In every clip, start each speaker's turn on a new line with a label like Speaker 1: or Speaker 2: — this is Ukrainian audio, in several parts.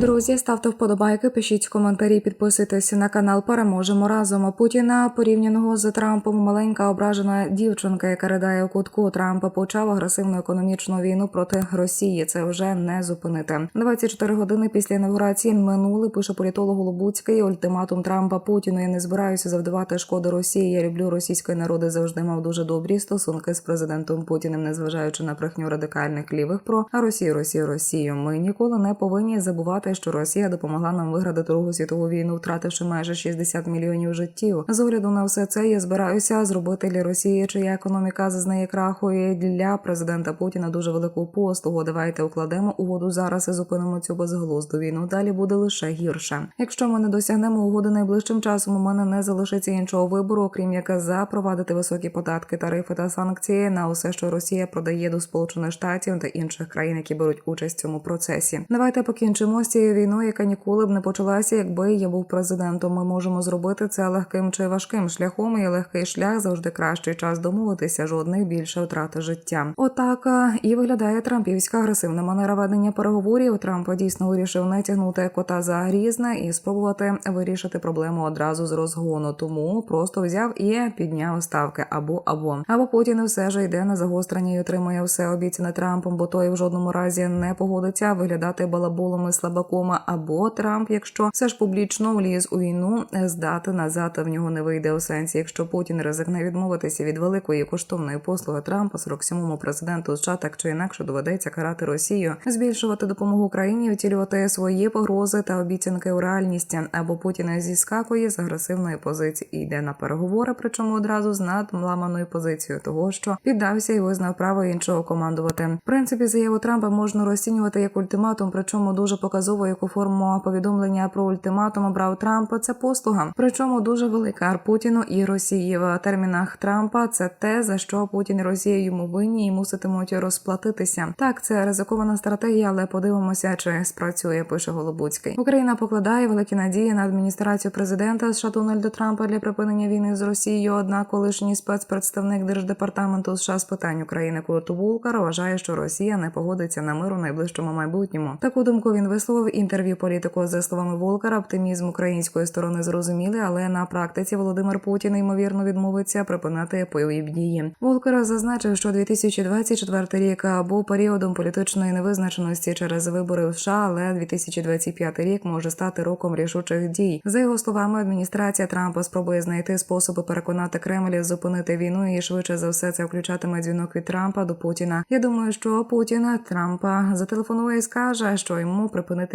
Speaker 1: Друзі, ставте вподобайки, пишіть коментарі, підписуйтесь на канал. Переможемо разом. Путіна порівняного з Трампом. Маленька ображена дівчинка, яка ридає у кутку. Трамп почав агресивну економічну війну проти Росії. Це вже не зупинити. 24 години після інаугурації минули. Пише політолог Лобуцький. Ультиматум Трампа Путіну. Я не збираюся завдавати шкоди Росії. Я люблю російський народи. Завжди мав дуже добрі стосунки з президентом Путіним, незважаючи на брехню радикальних лівих про Росію, Росію, Росію. Ми ніколи не повинні забувати, що Росія допомогла нам виграти Другу світову війну, втративши майже 60 мільйонів життів. З огляду на все це я збираюся зробити для Росії, чия економіка зазнає краху і для президента Путіна дуже велику послугу. Давайте укладемо угоду зараз і зупинимо цю безглузду війну. Далі буде лише гірше. Якщо ми не досягнемо угоди найближчим часом, у мене не залишиться іншого вибору, окрім як запровадити високі податки, тарифи та санкції на усе, що Росія продає до Сполучених Штатів та інших країн, які беруть участь в цьому процесі. Давайте покінчимо з цією війною, яка ніколи б не почалася, якби я був президентом. Ми можемо зробити це легким чи важким шляхом. І легкий шлях завжди кращий час домовитися. Жодних більше втрати життя. Отак і виглядає трампівська агресивна манера ведення переговорів. Трамп дійсно вирішив не тягнути кота за грізне і спробувати вирішити проблему одразу з розгону. Тому просто взяв і підняв ставки або або або Путін все ж йде на загострення і отримує все обіцяне Трампом, бо той в жодному разі не погодиться виглядати балаболом і слабаком. Або Трамп, якщо все ж публічно вліз у війну, здати назад в нього не вийде у сенсі, якщо Путін ризикне відмовитися від великої коштовної послуги Трампа 47-му президенту США, так чи інакше доведеться карати Росію, збільшувати допомогу Україні, втілювати свої погрози та обіцянки у реальність. Або Путін зіскакує з агресивної позиції і йде на переговори, причому одразу з надламаною позицією того, що піддався і визнав право іншого командувати. В принципі, заяву Трампа можна розцінювати як ультиматум, причому дуже показово, яку форму повідомлення про ультиматум обрав Трамп. Це послуга, причому дуже велика Путіну і Росії в термінах Трампа. Це те за що Путін і Росія йому винні і муситимуть розплатитися. Так, це ризикована стратегія, але подивимося, чи спрацює. Пише Голобуцький. Україна покладає великі надії на адміністрацію президента США Дональда Трампа для припинення війни з Росією. Однак, колишній спецпредставник держдепартаменту США з питань України Курт Вулкар вважає, що Росія не погодиться на мир у найближчому майбутньому. Таку думку він висловив інтерв'ю політику за словами Волкара. Оптимізм української сторони зрозумілий, але на практиці Володимир Путін ймовірно відмовиться припинити бойові дії. Волкер зазначив, що 2024 рік був періодом політичної невизначеності через вибори в США, але 2025 рік може стати роком рішучих дій. За його словами, адміністрація Трампа спробує знайти способи переконати Кремль зупинити війну, і швидше за все це включатиме дзвінок від Трампа до Путіна. Я думаю, що Путін Трампа зателефонує і скаже, що йому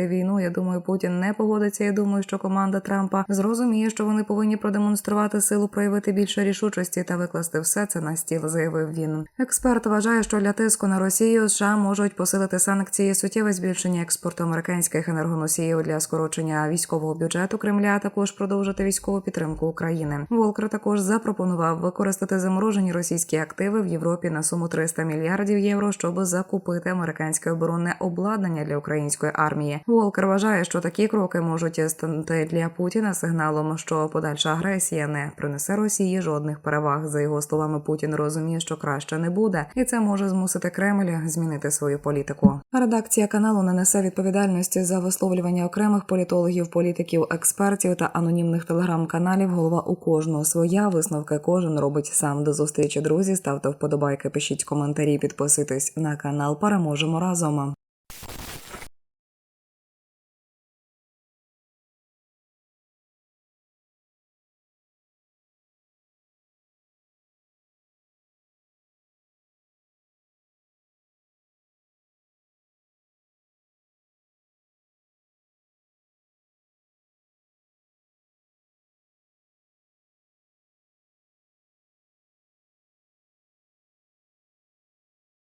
Speaker 1: припинити війну. Я думаю, Путін не погодиться. Я думаю, що команда Трампа зрозуміє, що вони повинні продемонструвати силу, проявити більше рішучості та викласти все це на стіл, заявив він. Експерт вважає, що для тиску на Росію США можуть посилити санкції, суттєве збільшення експорту американських енергоносіїв для скорочення військового бюджету Кремля, а також продовжити військову підтримку України. Волкер також запропонував використати заморожені російські активи в Європі на суму 300 мільярдів євро, щоб закупити американське оборонне обладнання для української армії. Волкер вважає, що такі кроки можуть стати для Путіна сигналом, що подальша агресія не принесе Росії жодних переваг. За його словами, Путін розуміє, що краще не буде, і це може змусити Кремль змінити свою політику. Редакція каналу не несе відповідальності за висловлювання окремих політологів, політиків, експертів та анонімних телеграм-каналів. Голова у кожного своя висновки кожен робить сам. До зустрічі, друзі. Ставте вподобайки, пишіть коментарі, підписуйтесь на канал. Переможемо разом.